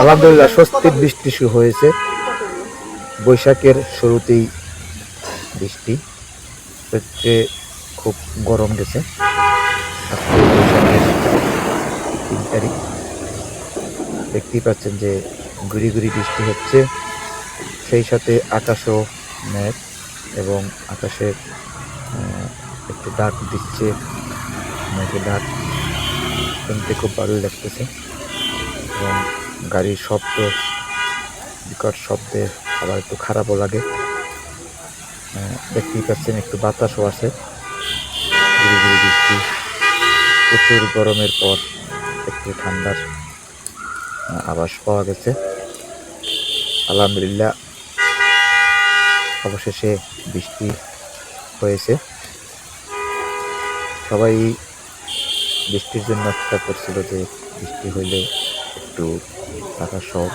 আলহামদুলিল্লাহ স্বস্তির বৃষ্টি শুরু হয়েছে। বৈশাখের শুরুতেই বৃষ্টি। হচ্ছে খুব গরম গেছে। তিন তারিখ। দেখতেই পাচ্ছেন যে গুড়ি গুড়ি বৃষ্টি হচ্ছে। সেই সাথে আকাশও মেঘ এবং আকাশে আহ, একটু ডাক দিচ্ছে। মেঘে ডাক শুনতে খুব ভালো লাগতেছে। গাড়ির শব্দ, বিকট শব্দে আবার একটু খারাপও লাগে। দেখতেই পাচ্ছেন একটু বাতাসও আছে। গুড়ি গুড়ি বৃষ্টি, প্রচুর গরমের পর একটু ঠান্ডার আভাস পাওয়া গেছে। আলহামদুলিল্লাহ, অবশেষে বৃষ্টি হয়েছে। সবাই বৃষ্টির জন্য অপেক্ষা করছিল যে বৃষ্টি হইলে একটু আকাশ সব